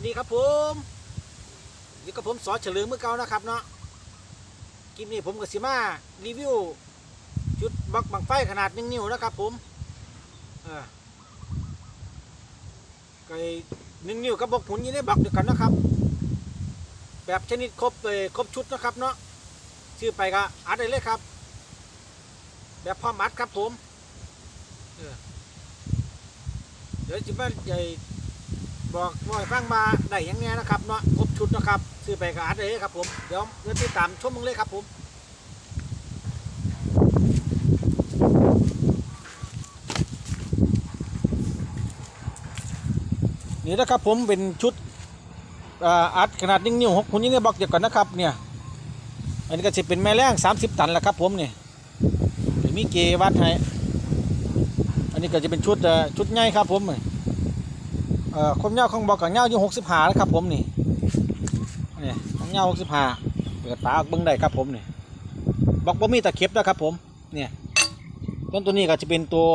วัสดีครับผมอยู่กับผมสอเฉลิมเมื่อเก่านะครับเนาะคลิปนี้ผมกับสิมารีวิวจุดบักบังไฟขนาดหนึ่งนิ้วนะครับผมเออไก่หนึ่งนิ้วกับบกหมุนยี่ในบักเดียวกันนะครับ แบบชนิดครบเลยครบชุดนะครับเนาะชื่อไปก็อัดได้เลยครับ แบบพร้อมอัดครับผมเออเดี๋ยวจะมาใหญ่ บอกว่าฟังมาได้ยังไงนะครับเนาะครบชุดนะครับซื้อไปกับอาร์ตเลยครับผมเดี๋ยวเดี๋ยวติดตามชมมึงเลยครับผมนี่นะครับผมเป็นชุดอ่าร์ตขนาดนึ่งนิ้วหกคุณยี่นี่บอกเดียวกันนะครับเนี่ยอันนี้ก็จะเป็นแม่แรง30ตันแหละครับผมเนี่ยมีเกวัดให้อันนี้ก็จะเป็นชุดชุดใหญ่ครับผมเนี่ย เอ่อความยาวของบอกกับยาวอยู่หกสิบห้านะครับผมนี่นี่ความยาวหกสิบห้าเปิดฝาออกเบิ้งได้ครับผมนี่บอกว่ามีตะเข็บนะครับผมเนี่ยต้นตัวนี้ก็จะเป็นตัว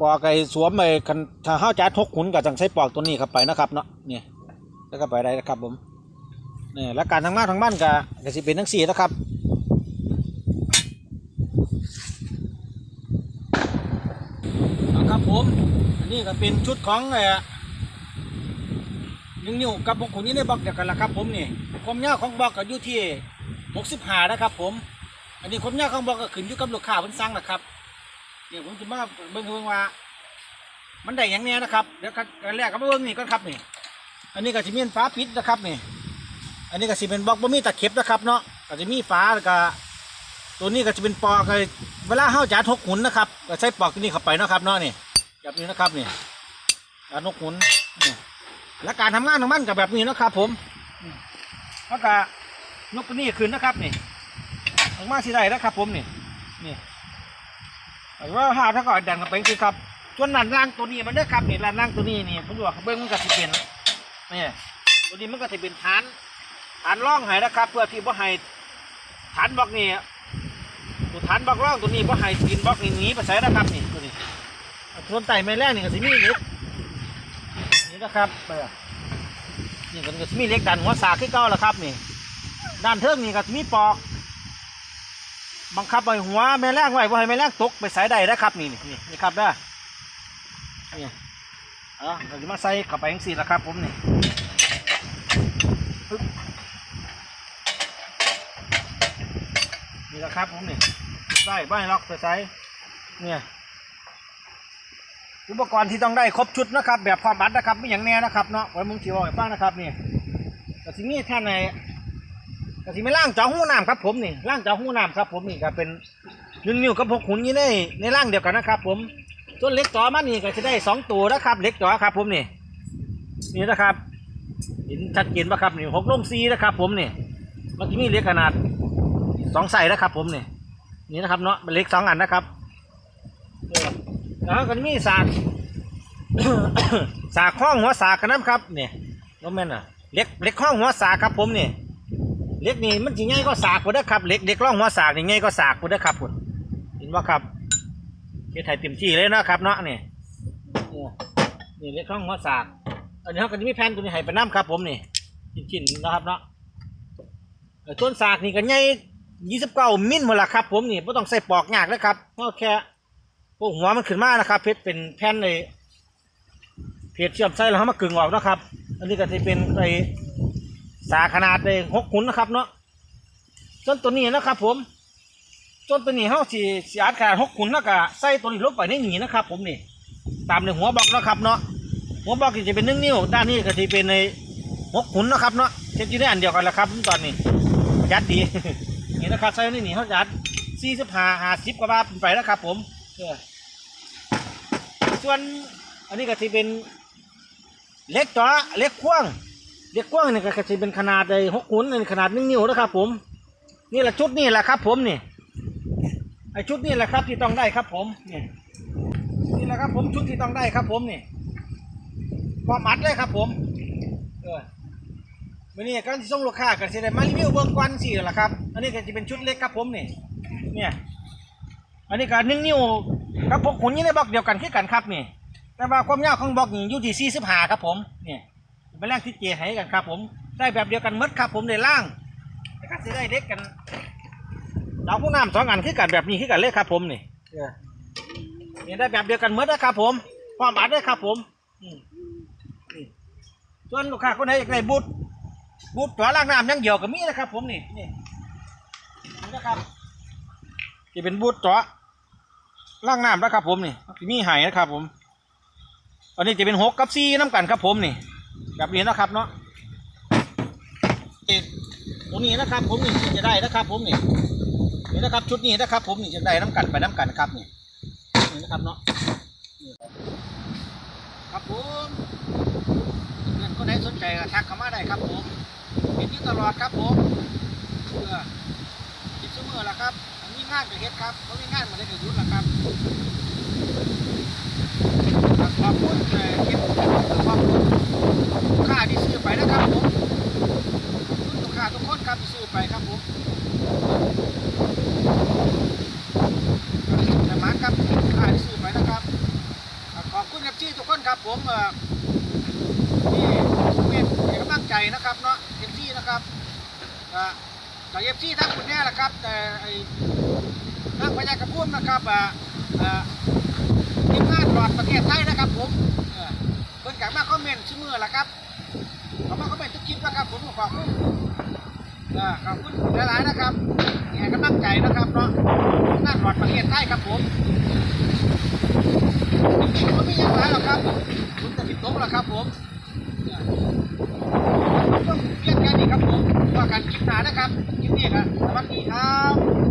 ปอกไก่สวมไปคันถ้าห้าจัดทกขุนก็จังใช้ปอกตัวนี้เข้าไปนะครับเนาะเนี่ยแล้วก็ไปได้นะครับผมเนี่ยและการทำงานทางบ้านก็ก็จะเป็นทั้งสี่นะครับเอาครับผมอันนี้ก็เป็นชุดของเอ่อ หนึ่งนิ้วกับบกขุนนี้ในบล็อกเดียวกันละครับ ผมนี่ความยาวของบล็อกก็อยู่ที่หกสิบห้านะครับ ผม อันนี้ความยาวของบล็อกก็ขึ้นอยู่กับลูกค้าเพิ่นสั่งนะครับเนี่ยผมจะมาเบิ่งเบิ่งว่า มันได้อย่างเนี้ยนะครับเดี๋ยวกันแรกก็มาเบิ่งนี่ก่อนครับนี่ อันนี้ก็จะมีฝาปิดนะครับนี่ อันนี้ก็สิเป็นบล็อกบ่มีตะเข็บนะครับ เนาะก็จะมีฝาแล้วก็ตัวนี้ก็จะเป็นปอกเลยเวลาเฮาจะทกหุนนะครับก็ใช้ปอกตัวนี้เข้าไปเนาะครับเนาะนี่แบบนี้นะครับนี่กาทกหุนนี่ และการทำงานของมันกับแบบนี้นะครับ ผมแล้วก็ยกตัวนี้ขึ้นนะครับนี่ออกมาสิได้นะครับ ผมนี่นี่แต่ว่าหาถ้าก่อนดันกันไปคือครับส่วนนันล่างตัวนี้มันเด้ครับนี่ล่างล่างตัวนี้นี่ผมบอกเบิ้งมันก็สิเป็นนี่ตัวนี้มันก็สิเป็นฐานฐานร่องให้นะครับ เพื่อที่ว่าให้ฐานบล็อกนี่ตัวฐานบล็อกร่องตัวนี้ว่าให้กินบล็อกนี่หนีไปใส่นะครับนี่ตัวนี้ส่วนไต่ไม่แรกนี่ก็สิมีนี่ นี่นะครับเปิดนี่ก็มีเล็กดันหัวสากขึ้นเก้าแล้วครับนี่ ด้านเทิงนี่ก็มีปอก บังคับไว้หัวแม่แรงไว้ว่าให้แม่แรงตกไปสายใดนะครับนี่นี่นี่ครับเด้นี่เอะเราจะมาใส่เข้าไปอย่างสี่ละครับผมนี่นี่และครับผมนี่ได้บ้านล็อกใส่ใส่เนี่ย อุปกรณ์ที่ต้องได้ครบชุดนะครับ แบบความบัดนะครับไม่อย่างแน่นะครับเนาะไว้มึงเขียวไว้ฟังนะครับนี่กระสิมีท่านในกระสิไม่ล่างจาหูน้ำครับ ผมนี่ล่างจาหูน้ำครับ ผมนี่ก็เป็นนึ่งนิ้วกับหกหุ่นยู่ในในร่างเดียวกันนะครับ ผมส่วนเล็กจอมันนี่ก็จะได้สองตัวนะครับเล็กจอครับ ผมนี่นี่นะครับเห็นชัดเจนปะครับนี่หกลงซีนะครับ ผมนี่มันจะมีเล็กขนาดสองใส่นะครับ ผมนี่นี่นะครับเนาะเป็นเล็กสองอันนะครับ แล้วก็มีสากสากข้องหัวสากกันนะครับเนี่ยน้องแม่นอะเล็กเล็กข้องหัวสากครับผมเนี่ยเล็กนี่มันจีง่ายก็สากกูได้อครับเล็กเล็กร่องหัวสากนี่ง่ายก็สากกูได้อครับคุณเห็นว่าครับเฮ็ดไทยเต็มที่เลยนะครับเนาะนี่เนี่ยนี่เล็กข้องหัวสากอันนี้เขาก็จะมีแผ่นตัวนี้ให้ไปน้ำครับ ผมนี่ชิ้นๆนะครับเนาะเอ่อต้นสากนี่ก็ง่ายยี่สิบเก้ามิลหมดละครับ ผมนี่ไม่ต้องใส่ปอกยากนะครับเพราแค่ พวกหัวมันขึ้นมานะครับ เพชรเป็นแผ่นเลยเพชรเชื่อมไส้แล้วเขามากึ่งออกนะครับ อันนี้ก็จะเป็นไอสาขนาดเลยหกขุนนะครับเนาะจนตัวนี้นะครับ ผมจนตัวนี้เขาสีสีอัดขนาดหกขุนแล้วก็ใส่ตัวนี้ลงไปในหนีนะครับ ผมนี่ตามในหัวบอกนะครับเนาะหัวบอกจะเป็นนึ่งนิ้วด้านนี้ก็จะเป็นในหกขุนนะครับเนาะเช่นที่ได้อันเดียวกันแหละครับตอนนี้ยัดดีนี่นะครับใส่ในหนีเขายัดสี่สิบห้าห้าสิบกว่าบาทเป็นไปนะครับ ผม ส่วนอันนี้ก็จะเป็นเล็กจ้อเล็กกว้างเล็กกว้างนี่ก็จะเป็นขนาดเลยหกขุนนี่ขนาดหนึ่งนิ้วนะครับ ผม นี่แหละชุดนี่แหละครับ ผมนี่ไอชุดนี่แหละครับที่ต้องได้ครับ ผมนี่นี่แหละครับ ผมชุดที่ต้องได้ครับ ผมนี่ความอัดเลยครับ ผม เออวันนี้การส่งลูกค้าก็จะได้มารีวิวเบื้องกวนสิแหละครับ อันนี้ก็จะเป็นชุดเล็กครับผมนี่เนี่ย อันนี้ก็หนึ่งนิ้วกับพวกขุนยี่ในบล็อกเดียวกันคือกันครับนี่ แต่ว่าความยาวของบล็อกนี่อยู่ที่สี่สิบห้าครับผมนี่แมลงที่เจให้กันครับ ผมได้แบบเดียวกันหมดครับ ผมในล่างแต่ก็จะได้เล็กกันเราผู้น้ำสองอันคือกันแบบนี้คือกันเลยครับ ผมนี่เออนี่ได้แบบเดียวกันหมดนะครับ ผมความอัดด้วยครับ ผมอืมนี่ส่วนลูกค้าคนไหนอยากได้บูทบูทตัวล่างน้ำอยังเดียวก็มีนะครับ ผมนี่นี่นี่นะครับ ที่เป็นบูทตัวล่างน้ำนะครับผมนี่ที่มีไห้นะครับผม อันนี้จะเป็นหกกับสี่น้ำกันครับผมนี่แบบนี้นะครับเนาะตัวนี้นะครับ ผมนี่จะได้นะครับผมนี่นี่นะครับชุดนี้นะครับ ผมนี่จะได้น้ำกันไปน้ำกันนะครับนี่นี่นะครับเนาะครับผมเพื่อนคนไหนสนใจก็ทักเข้ามาได้ครับผมเห็นอยู่ตลอดครับผมเพื่อคิดเสมอละครับ งานก็เฮ็ดครับเขามีงานมาได้ก็หยุดละครับขอบคุณเอ่อเก็บขอบคุณลูกค้าที่ซื้อไปนะครับผมขอบคุณลูกค้าทุกคนครับที่ซื้อไปครับผมสมานครับลูกค้าที่ซื้อไปนะครับขอบคุณเอฟซีทุกคนครับผมเอ่ที่เม็นให้กำลังใจนะครับเนาะเอฟซีนะครับอ่าจากเอฟซีทั้งคุณแน่แหละครับแต่ไอ นักพยากระพุ่มนะครับทีมงานตลอดประเทศไทยนะครับผมเพิ่นกลับมาคอมเมนต์ชื่อมือละครับเขามาคอมเมนต์ทุกคลิปนะครับผมขอบคุณขอบคุณหลายๆนะครับที่กำลังใจนะครับเนาะทีมงานตลอดประเทศไทยครับผมจริงๆมันไม่ยังไรหรอกครับคุณจะผิดตรงหรอครับผมเออต้องเพียงแค่นี้ครับผมว่ากันคลิปหนานะครับคลิปนี้ครับสวัสดีครับ